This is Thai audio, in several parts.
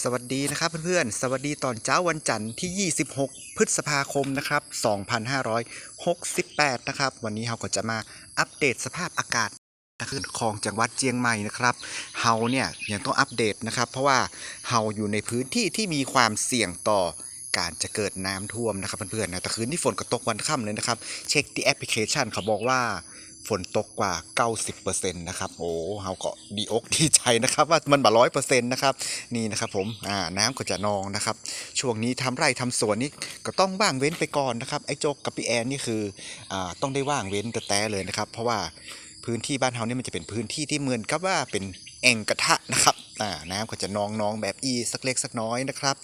สวัสดีนะครับเพื่อนๆ สวัสดีตอนเช้าวันจันทร์ที่ 26 พฤษภาคมนะครับ 2568 นะครับ วันนี้เราก็จะมาอัปเดตสภาพอากาศนะครับของจังหวัดเชียงใหม่นะครับเฮาเนี่ยยังต้องอัปเดตนะครับ เพราะว่าเฮาอยู่ในพื้นที่ที่มีความเสี่ยงต่อการจะเกิดน้ำท่วมนะครับเพื่อนๆนะแต่คืนที่ฝนก็ตกวันค่ำเลยนะครับ เช็คที่แอปพลิเคชันเขาบอกว่า ฝนตกกว่า 90%นะครับ โอ้เฮาก็ดีอกดีใจนะครับ ว่ามันบ่ร้อยเปอร์เซ็นต์นะครับ นี่นะครับผม อ่า น้ำก็จะนองนะครับ ช่วงนี้ทำไร่ทำสวนนี่ก็ต้องว่างเว้นไปก่อนนะครับ ไอ้โจกกับพี่แอนนี่คือ อ่า ต้องได้ว่างเว้นแต่แต่เลยนะครับ เพราะว่า พื้นที่บ้านเฮานี่มันจะเป็นพื้นที่ที่เหมือนกับว่าเป็นแอ่งกระทะนะครับอ่าน้ำก็จะนองนองแบบอีสักเล็กสักน้อยนะครับ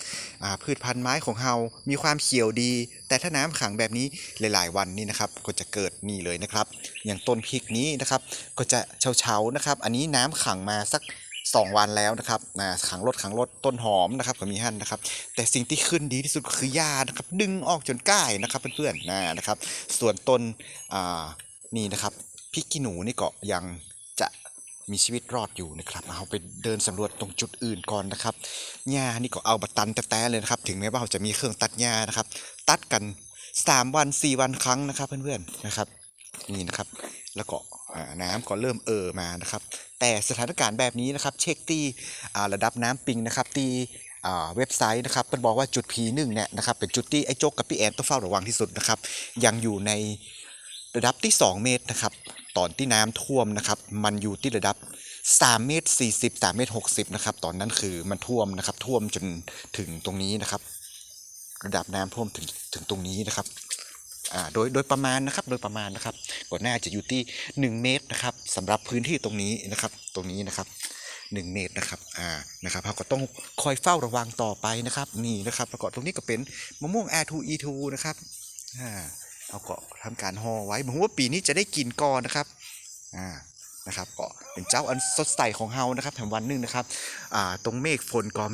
อ่าพืชพันธุ์ไม้ของเฮามีความเขียวดี แต่ถ้าน้ำขังแบบนี้หลาย ๆ วันนี่นะครับก็จะเกิดนี่เลยนะครับ อย่างต้นพริกนี้นะครับก็จะเฉาๆนะครับ อันนี้น้ำขังมาสัก2 วันแล้วนะครับนะขังรถขังรถต้นหอมนะครับก็มีหั่นนะครับ แต่สิ่งที่ขึ้นดีที่สุดคือยานะครับ ดึงออกจนก้ายนะครับเพื่อนๆนะนะครับ ส่วนต้นอ่านี่นะครับ พริกขี้หนูนี่ก็ยังจะมีชีวิตรอดอยู่นะครับเอาไปเดินสำรวจตรงจุดอื่นก่อนนะครับหญ้านี่ก็เอาบัตตันแต่แต่เลยนะครับ ถึงแม้ว่าเราจะมีเครื่องตัดหญ้านะครับ ตัดกัน 3 วัน 4 วันครั้งนะครับเพื่อนๆนะครับนี่นะครับแล้วก็น้ำก็เริ่มเอ่อมานะครับ แต่สถานการณ์แบบนี้นะครับ เช็คที่ระดับน้ำปิงนะครับที่เว็บไซต์นะครับเป็นบอกว่าจุด P1 เนี่ยนะครับเป็นจุดที่ไอ้โจ๊กกับพี่แอนต้องเฝ้าระวังที่สุดนะครับ ยังอยู่ในระดับที่ 2 เมตรนะครับ ตอนที่น้ำท่วมนะครับมันอยู่ที่ระดับ3เมตร40 3เมตร60นะครับตอนนั้นคือมันท่วมนะครับท่วมจนถึงตรงนี้นะครับ ระดับน้ำท่วมถึงถึงตรงนี้นะครับอ่าโดยโดยประมาณนะครับโดยประมาณนะครับก็น่าจะอยู่ที่ 1 เมตรนะครับสำหรับพื้นที่ตรงนี้นะครับตรงนี้นะครับ 1 เมตรนะครับอ่านะครับเราก็ต้องคอยเฝ้าระวังต่อไปนะครับนี่นะครับแล้วก็ตรงนี้ก็เป็นมะม่วง R2E2 นะครับอ่า เราเก็ทำการห่อไว้ผมว่าปีนี้จะได้กินก่อนนะครับอ่านะครับก็เป็นเจ้าอันสดใสของเฮานะครับแถมวันหนึงนะครับอ่าตรงเมฆฝนก็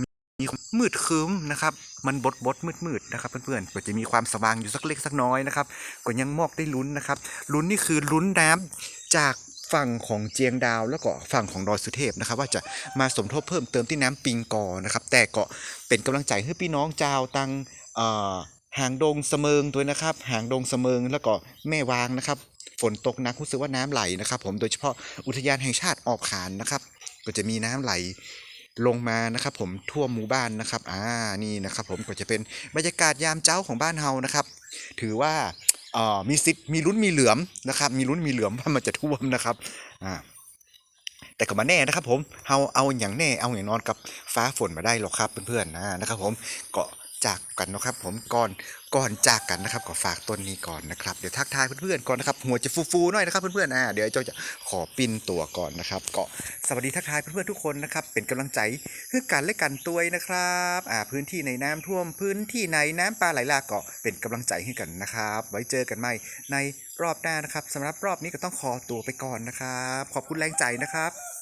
มีมืดครึ้มนะครับ มันบดบดมืดมืดนะครับเพื่อนๆก็จะมีความสว่างอยู่สักเล็กสักน้อยนะครับก็ยังมอกได้ลุ้นนะครับลุ้นนี่คือลุ้นน้ำจากฝั่งของเจียงดาวแล้วก็ฝั่งของดอยสุเทพนะครับ ว่าจะมาสมทบเพิ่มเติมที่น้ำปิงกอนะครับ แต่ก็เป็นกำลังใจให้พี่น้องชาวตังเอ่อ หางดงเสมิงด้วยนะครับ หางดงเสมิงแล้วก็แม่วางนะครับ ฝนตกหนักรู้สึกว่าน้ำไหลนะครับ ผมโดยเฉพาะอุทยานแห่งชาติออบขานนะครับ ก็จะมีน้ำไหลลงมานะครับผมทั่วหมู่บ้านนะครับอ่านี่นะครับผมก็จะเป็นบรรยากาศยามเจ้าของบ้านเฮานะครับ ถือว่าเอ่อมีสิทธิ์มีลุ้นมีเหลือมนะครับ มีลุ้นมีเหลือมว่ามันจะท่วมนะครับอ่าแต่ก็มาแน่นะครับผมเฮาเอาอย่างแน่เอาอย่างนอนกับฟ้าฝนมาได้หรอกครับเพื่อนๆนะนะครับผมเก็ จากกันนะครับผมก่อนก่อนจากกันนะครับก็ฝากต้นนี้ก่อนนะครับเดี๋ยวทักทายเพื่อนๆก่อนนะครับหัวจะฟูๆหน่อยนะครับเพื่อนๆอ่าเดี๋ยวเจ้าจะขอปินตัวก่อนนะครับก็สวัสดีทักทายเพื่อนๆทุกคนนะครับเป็นกำลังใจให้กันและกันตัวนะครับอ่าพื้นที่ในน้ำท่วมพื้นที่ในน้ำปลาไหลหลากก็เป็นกำลังใจให้กันนะครับ ไว้เจอกันใหม่ในรอบหน้านะครับสำหรับรอบนี้ก็ต้องขอตัวไปก่อนนะครับ ขอบคุณแรงใจนะครับ